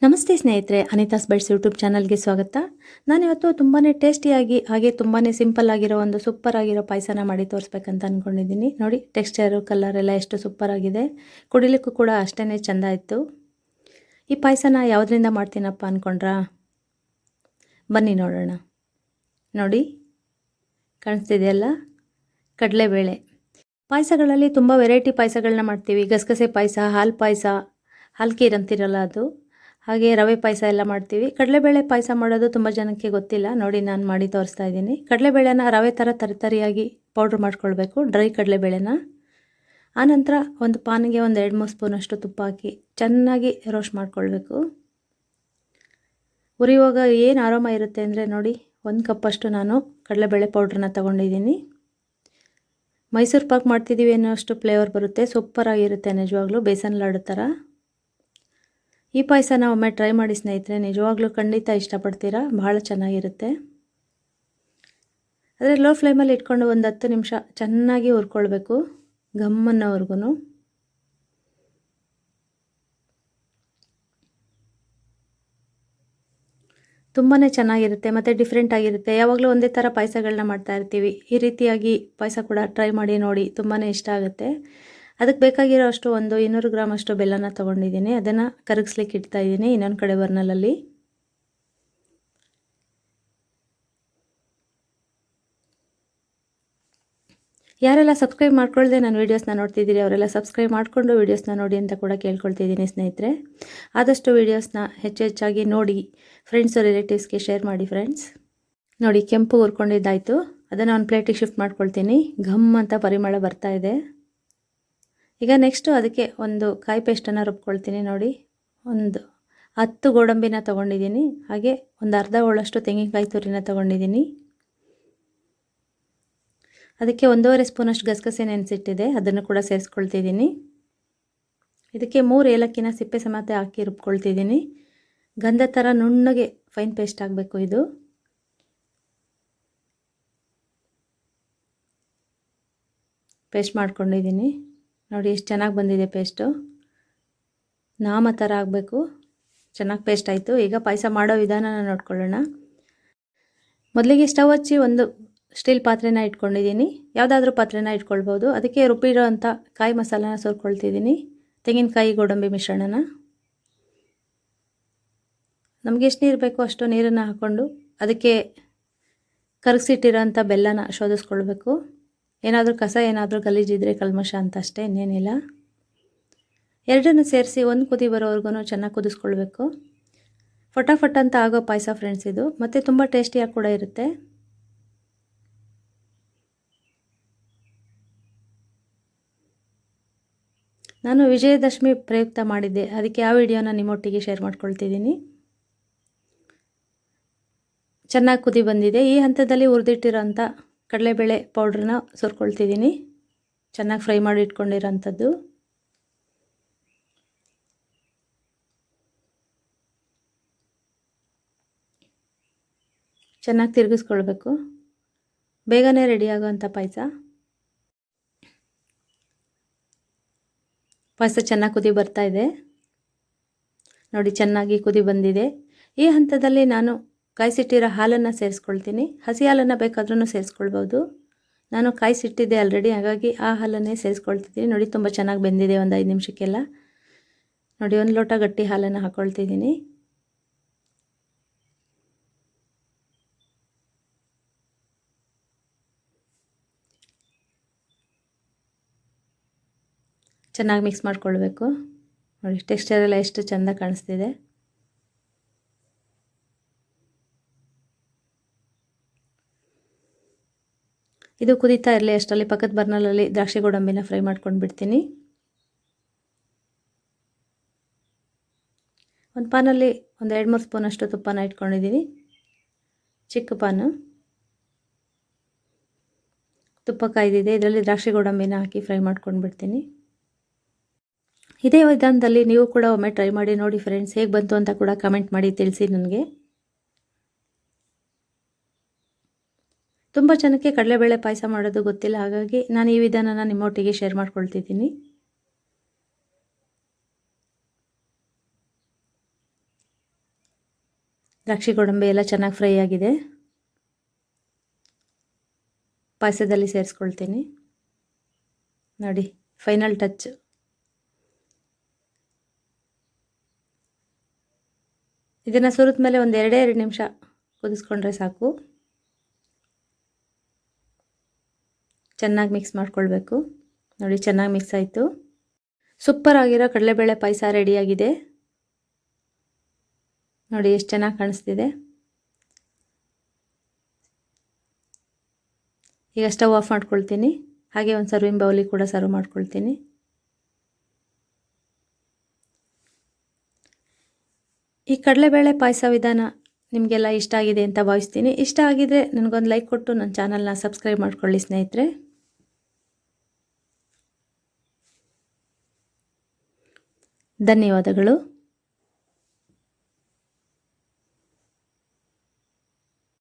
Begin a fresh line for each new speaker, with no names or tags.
ನಮಸ್ತೆ ಸ್ನೇಹಿತರೆ, ಅನಿತಾಸ್ bites YouTube ಚಾನಲ್ಗೆ ಸ್ವಾಗತ. ನಾನಿವತ್ತು ತುಂಬಾ ಟೇಸ್ಟಿಯಾಗಿ, ಹಾಗೆ ತುಂಬಾ ಸಿಂಪಲ್ ಆಗಿರೋ ಒಂದು ಸೂಪರ್ ಆಗಿರೋ ಪಾಯಸನ ಮಾಡಿ ತೋರಿಸ್ಬೇಕಂತ ಅಂದ್ಕೊಂಡಿದ್ದೀನಿ ನೋಡಿ, ಟೆಕ್ಸ್ಚರು, ಕಲರ್ ಎಲ್ಲ ಎಷ್ಟು ಸೂಪರ್ ಆಗಿದೆ. ಕುಡಿಲಿಕ್ಕೂ ಕೂಡ ಅಷ್ಟೇ ಚೆಂದ ಇತ್ತು ಈ ಪಾಯಸನ ಯಾವುದರಿಂದ ಮಾಡ್ತೀನಪ್ಪ ಅಂದ್ಕೊಂಡ್ರಾ ಬನ್ನಿ ನೋಡೋಣ. ನೋಡಿ, ಕಾಣಿಸ್ತಿದೆಯಲ್ಲ? ಕಡಲೆಬೇಳೆ. ಪಾಯಸಗಳಲ್ಲಿ ತುಂಬ ವೆರೈಟಿ ಪಾಯಸಗಳನ್ನ ಮಾಡ್ತೀವಿ. ಗಸಗಸೆ ಪಾಯಸ, ಹಾಲು ಪಾಯಸ ಹಾಲ್ಕೀರ್ ಅಂತಿರಲ್ಲ ಅದು. ಹಾಗೆ ರವೆ ಪಾಯಸ ಎಲ್ಲ ಮಾಡ್ತೀವಿ. ಕಡಲೆಬೇಳೆ ಪಾಯಸ ಮಾಡೋದು ತುಂಬ ಜನಕ್ಕೆ ಗೊತ್ತಿಲ್ಲ. ನೋಡಿ ನಾನು ಮಾಡಿ ತೋರಿಸ್ತಾ ಇದ್ದೀನಿ. ಕಡಲೆಬೇಳೆನ ರವೆ ಥರ ತರಿತರಿಯಾಗಿ ಪೌಡ್ರ್ ಮಾಡ್ಕೊಳ್ಬೇಕು. ಡ್ರೈ ಕಡಲೆಬೇಳೆನ. ಆನಂತರ ಒಂದು ಪಾನಿಗೆ ಒಂದು ಎರಡು ಮೂರು ಸ್ಪೂನಷ್ಟು ತುಪ್ಪ ಹಾಕಿ ಚೆನ್ನಾಗಿ ರೋಸ್ಟ್ ಮಾಡ್ಕೊಳ್ಬೇಕು. ಉರಿಯುವಾಗ ಏನು ಆರಾಮ ಇರುತ್ತೆ ಅಂದರೆ ನೋಡಿ, ಒಂದು ಕಪ್ಪಷ್ಟು ನಾನು ಕಡಲೆಬೇಳೆ ಪೌಡ್ರನ್ನ ತೊಗೊಂಡಿದ್ದೀನಿ. ಮೈಸೂರು ಪಾಕ್ ಮಾಡ್ತಿದ್ದೀವಿ ಅನ್ನೋಷ್ಟು ಫ್ಲೇವರ್ ಬರುತ್ತೆ. ಸೂಪರಾಗಿರುತ್ತೆ ನಿಜವಾಗ್ಲೂ. ಬೇಸನ್ ಲಾಡು ಥರ ಈ ಪಾಯಸನ ಒಮ್ಮೆ ಟ್ರೈ ಮಾಡಿ ಸ್ನೇಹಿತರೆ, ನಿಜವಾಗ್ಲೂ ಖಂಡಿತ ಇಷ್ಟಪಡ್ತೀರಾ? ಭಾಳ ಚೆನ್ನಾಗಿರುತ್ತೆ. ಆದರೆ ಲೋ ಫ್ಲೇಮಲ್ಲಿ ಇಟ್ಕೊಂಡು ಒಂದು ಹತ್ತು ನಿಮಿಷ ಚೆನ್ನಾಗಿ ಹುರ್ಕೊಳ್ಬೇಕು ಗಮ್ಮನ್ನೋವರೆಗೂ ತುಂಬಾ ಚೆನ್ನಾಗಿರುತ್ತೆ ಮತ್ತು ಡಿಫ್ರೆಂಟ್ ಆಗಿರುತ್ತೆ. ಯಾವಾಗಲೂ ಒಂದೇ ಥರ ಪಾಯಸಗಳನ್ನ ಮಾಡ್ತಾ ಇರ್ತೀವಿ. ಈ ರೀತಿಯಾಗಿ ಪಾಯಸ ಕೂಡ ಟ್ರೈ ಮಾಡಿ ನೋಡಿ ತುಂಬಾ ಇಷ್ಟ ಆಗುತ್ತೆ. ಅದಕ್ಕೆ ಬೇಕಾಗಿರೋ ಅಷ್ಟು ಒಂದು ಇನ್ನೂರು ಗ್ರಾಮ್ ಅಷ್ಟು ಬೆಲ್ಲನ ತೊಗೊಂಡಿದ್ದೀನಿ. ಅದನ್ನು ಕರಗಿಸ್ಲಿಕ್ಕೆ ಇಡ್ತಾ ಇದ್ದೀನಿ. ಇನ್ನೊಂದು ಕಡೆ ಬರ್ನಲಲ್ಲಿ. ಯಾರೆಲ್ಲ ಸಬ್ಸ್ಕ್ರೈಬ್ ಮಾಡ್ಕೊಳ್ಳದೆ ನಾನು ವೀಡಿಯೋಸ್ನ ನೋಡ್ತಿದ್ದೀರಿ, ಅವರೆಲ್ಲ ಸಬ್ಸ್ಕ್ರೈಬ್ ಮಾಡಿಕೊಂಡು ವೀಡಿಯೋಸ್ನ ನೋಡಿ ಅಂತ ಕೂಡ ಕೇಳ್ಕೊಳ್ತಿದ್ದೀನಿ ಸ್ನೇಹಿತರೆ. ಆದಷ್ಟು ವೀಡಿಯೋಸ್ನ ಹೆಚ್ಚು ಹೆಚ್ಚಾಗಿ ನೋಡಿ ಫ್ರೆಂಡ್ಸು ರಿಲೇಟಿವ್ಸ್ಗೆ ಶೇರ್ ಮಾಡಿ ಫ್ರೆಂಡ್ಸ್ ನೋಡಿ, ಕೆಂಪು ಹುರ್ಕೊಂಡಿದ್ದಾಯಿತು. ಅದನ್ನು ಒಂದು ಪ್ಲೇಟಿಗೆ ಶಿಫ್ಟ್ ಮಾಡ್ಕೊಳ್ತೀನಿ. ಘಮ್ ಅಂತ ಪರಿಮಳ ಬರ್ತಾ ಇದೆ. ಈಗ ನೆಕ್ಸ್ಟು ಅದಕ್ಕೆ ಒಂದು ಕಾಯಿ ಪೇಸ್ಟನ್ನು ರುಬ್ಕೊಳ್ತೀನಿ ನೋಡಿ. ಒಂದು ಹತ್ತು ಗೋಡಂಬಿನ ತೊಗೊಂಡಿದ್ದೀನಿ. ಹಾಗೆ ಒಂದು ಅರ್ಧ ಹೋಳಷ್ಟು ತೆಂಗಿನಕಾಯಿ ತುರಿನ ತೊಗೊಂಡಿದ್ದೀನಿ. ಅದಕ್ಕೆ ಒಂದೂವರೆ ಸ್ಪೂನಷ್ಟು ಗಸಗಸೆ ನೆನೆಸಿಟ್ಟಿದೆ. ಅದನ್ನು ಕೂಡ ಸೇರಿಸ್ಕೊಳ್ತಿದ್ದೀನಿ. ಇದಕ್ಕೆ ಮೂರು ಏಲಕ್ಕಿನ ಸಿಪ್ಪೆ ಸಮೇತ ಹಾಕಿ ರುಬ್ಕೊಳ್ತಿದ್ದೀನಿ. ಗಂಧ ಥರ ನುಣ್ಣಗೆ ಫೈನ್ ಪೇಸ್ಟ್ ಆಗಬೇಕು ಇದು. ಪೇಸ್ಟ್ ಮಾಡ್ಕೊಂಡಿದ್ದೀನಿ. ನೋಡಿ, ಎಷ್ಟು ಚೆನ್ನಾಗಿ ಬಂದಿದೆ ಪೇಸ್ಟು ನಾಮ ಥರ ಆಗಬೇಕು. ಚೆನ್ನಾಗಿ ಪೇಸ್ಟ್ ಆಯಿತು. ಈಗ ಪಾಯಸ ಮಾಡೋ ವಿಧಾನನ ನೋಡ್ಕೊಳ್ಳೋಣ. ಮೊದಲಿಗೆ ಸ್ಟವ್ ಹಚ್ಚಿ ಒಂದು ಸ್ಟೀಲ್ ಪಾತ್ರೆನ ಇಟ್ಕೊಂಡಿದ್ದೀನಿ. ಯಾವುದಾದ್ರೂ ಪಾತ್ರೆನ ಇಟ್ಕೊಳ್ಬೋದು. ಅದಕ್ಕೆ ರುಬ್ಬಿರೋ ಅಂಥ ಕಾಯಿ ಮಸಾಲನ ಸುರ್ಕೊಳ್ತಿದ್ದೀನಿ. ತೆಂಗಿನಕಾಯಿ, ಗೋಡಂಬಿ ಮಿಶ್ರಣನ. ನಮಗೆ ಎಷ್ಟು ನೀರು ಬೇಕೋ ಅಷ್ಟು ನೀರನ್ನು ಹಾಕ್ಕೊಂಡು ಅದಕ್ಕೆ ಕರಗಿಸಿಟ್ಟಿರೋಂಥ ಬೆಲ್ಲನ ಶೋಧಿಸ್ಕೊಳ್ಬೇಕು. ಏನಾದರೂ ಕಸ, ಏನಾದರೂ ಗಲೀಜಿದ್ರೆ ಕಲ್ಮಶ ಅಂತ ಅಷ್ಟೇ ಇನ್ನೇನಿಲ್ಲ. ಎರಡನ್ನು ಸೇರಿಸಿ ಒಂದು ಕುದಿ ಬರೋವರೆಗೂ ಚೆನ್ನಾಗಿ ಕುದಿಸ್ಕೊಳ್ಬೇಕು. ಫಟಾಫಟ್ ಅಂತ ಆಗೋ ಪಾಯಸ ಫ್ರೆಂಡ್ಸ್ ಇದು. ಮತ್ತು ತುಂಬ ಟೇಸ್ಟಿಯಾಗಿ ಕೂಡ ಇರುತ್ತೆ. ನಾನು ವಿಜಯದಶಮಿ ಪ್ರಯುಕ್ತ ಮಾಡಿದ್ದೆ. ಅದಕ್ಕೆ ಆ ವಿಡಿಯೋನ ನಿಮ್ಮೊಟ್ಟಿಗೆ ಶೇರ್ ಮಾಡ್ಕೊಳ್ತಿದ್ದೀನಿ. ಚೆನ್ನಾಗಿ ಕುದಿ ಬಂದಿದೆ. ಈ ಹಂತದಲ್ಲಿ ಹುರಿದಿಟ್ಟಿರೋಂಥ ಕಡಲೆಬೇಳೆ ಪೌಡ್ರನ್ನ ಸುರ್ಕೊಳ್ತಿದ್ದೀನಿ. ಚೆನ್ನಾಗಿ ಫ್ರೈ ಮಾಡಿ ಇಟ್ಕೊಂಡಿರೋಂಥದ್ದು. ಚೆನ್ನಾಗಿ ತಿರುಗಿಸ್ಕೊಳ್ಬೇಕು. ಬೇಗನೆ ರೆಡಿ ಆಗೋವಂಥ ಪಾಯಸ. ಪಾಯಸ ಚೆನ್ನಾಗಿ ಕುದಿ ಬರ್ತಾ ಇದೆ. ನೋಡಿ ಚೆನ್ನಾಗಿ ಕುದಿ ಬಂದಿದೆ. ಈ ಹಂತದಲ್ಲಿ ನಾನು ಕಾಯಿಸಿಟ್ಟಿರೋ ಹಾಲನ್ನು ಸೇರಿಸ್ಕೊಳ್ತೀನಿ. ಹಸಿ ಹಾಲನ್ನು ಬೇಕಾದ್ರೂ ಸೇರಿಸ್ಕೊಳ್ಬೋದು. ನಾನು ಕಾಯಿಸಿಟ್ಟಿದ್ದೆ ಆಲ್ರೆಡಿ ಹಾಗಾಗಿ ಆ ಹಾಲನ್ನೇ ಸೇರಿಸ್ಕೊಳ್ತಿದ್ದೀನಿ. ನೋಡಿ, ತುಂಬ ಚೆನ್ನಾಗಿ ಬೆಂದಿದೆ ಒಂದು ಐದು ನಿಮಿಷಕ್ಕೆಲ್ಲ. ನೋಡಿ, ಒಂದು ಲೋಟ ಗಟ್ಟಿ ಹಾಲನ್ನು ಹಾಕ್ಕೊಳ್ತಿದ್ದೀನಿ ಚೆನ್ನಾಗಿ ಮಿಕ್ಸ್ ಮಾಡಿಕೊಳ್ಬೇಕು. ನೋಡಿ ಟೆಕ್ಸ್ಚರ್ ಎಲ್ಲ ಎಷ್ಟು ಚೆಂದ ಕಾಣಿಸ್ತಿದೆ. ಇದು ಕುದೀತಾ ಇರಲಿ, ಅಷ್ಟರಲ್ಲಿ ಪಕ್ಕದ ಬರ್ನಲಲ್ಲಿ ದ್ರಾಕ್ಷಿ ಗೋಡಂಬಿನ ಫ್ರೈ ಮಾಡ್ಕೊಂಡು ಬಿಡ್ತೀನಿ. ಒಂದು ಪಾನಲ್ಲಿ ಒಂದು ಎರಡು ಮೂರು ಸ್ಪೂನಷ್ಟು ತುಪ್ಪನ ಇಟ್ಕೊಂಡಿದ್ದೀನಿ ಚಿಕ್ಕ ಪಾನು. ತುಪ್ಪ ಕಾಯ್ದಿದೆ, ಇದರಲ್ಲಿ ದ್ರಾಕ್ಷಿ ಗೋಡಂಬಿನ ಹಾಕಿ ಫ್ರೈ ಮಾಡ್ಕೊಂಡು ಬಿಡ್ತೀನಿ. ಇದೇ ವಿಧಾನದಲ್ಲಿ ನೀವು ಕೂಡ ಒಮ್ಮೆ ಟ್ರೈ ಮಾಡಿ ನೋಡಿ ಫ್ರೆಂಡ್ಸ್, ಹೇಗೆ ಬಂತು ಅಂತ ಕೂಡ ಕಮೆಂಟ್ ಮಾಡಿ ತಿಳಿಸಿ ನನಗೆ. ತುಂಬ ಜನಕ್ಕೆ ಕಡಲೆಬೇಳೆ ಪಾಯಸ ಮಾಡೋದು ಗೊತ್ತಿಲ್ಲ, ಹಾಗಾಗಿ ನಾನು ಈ ವಿಧಾನನ ನಿಮ್ಮೊಟ್ಟಿಗೆ ಶೇರ್ ಮಾಡ್ಕೊಳ್ತಿದ್ದೀನಿ. ದ್ರಾಕ್ಷಿ ಗೋಡಂಬಿ ಎಲ್ಲ ಚೆನ್ನಾಗಿ ಫ್ರೈ ಆಗಿದೆ. ಪಾಯಸದಲ್ಲಿ ಸೇರಿಸ್ಕೊಳ್ತೀನಿ. ನೋಡಿ ಫೈನಲ್ ಟಚ್ ಇದನ್ನು ಸುರಿದ ಮೇಲೆ ಒಂದು ಎರಡೇ ಎರಡು ನಿಮಿಷ ಕುದಿಸ್ಕೊಂಡ್ರೆ ಸಾಕು. ಚೆನ್ನಾಗಿ ಮಿಕ್ಸ್ ಮಾಡ್ಕೊಳ್ಬೇಕು. ನೋಡಿ, ಚೆನ್ನಾಗಿ ಮಿಕ್ಸ್ ಆಯಿತು. ಸೂಪರ್ ಆಗಿರೋ ಕಡಲೆಬೇಳೆ ಪಾಯಸ ರೆಡಿಯಾಗಿದೆ ನೋಡಿ, ಎಷ್ಟು ಚೆನ್ನಾಗಿ ಕಾಣಿಸ್ತಿದೆ. ಈಗ ಸ್ಟವ್ ಆಫ್ ಮಾಡ್ಕೊಳ್ತೀನಿ. ಹಾಗೆ ಒಂದು ಸರ್ವಿಂಗ್ ಬೌಲಿಗೆ ಕೂಡ ಸರ್ವ್ ಮಾಡ್ಕೊಳ್ತೀನಿ. ಈ ಕಡಲೆಬೇಳೆ ಪಾಯಸ ವಿಧಾನ ನಿಮಗೆಲ್ಲ ಇಷ್ಟ ಆಗಿದೆ ಅಂತ ಭಾವಿಸ್ತೀನಿ. ಇಷ್ಟ ಆಗಿದರೆ ನನಗೊಂದು ಲೈಕ್ ಕೊಟ್ಟು ನನ್ನ ಚಾನಲ್ನ ಸಬ್ಸ್ಕ್ರೈಬ್ ಮಾಡ್ಕೊಳ್ಳಿ ಸ್ನೇಹಿತರೆ. ಧನ್ಯವಾದಗಳು.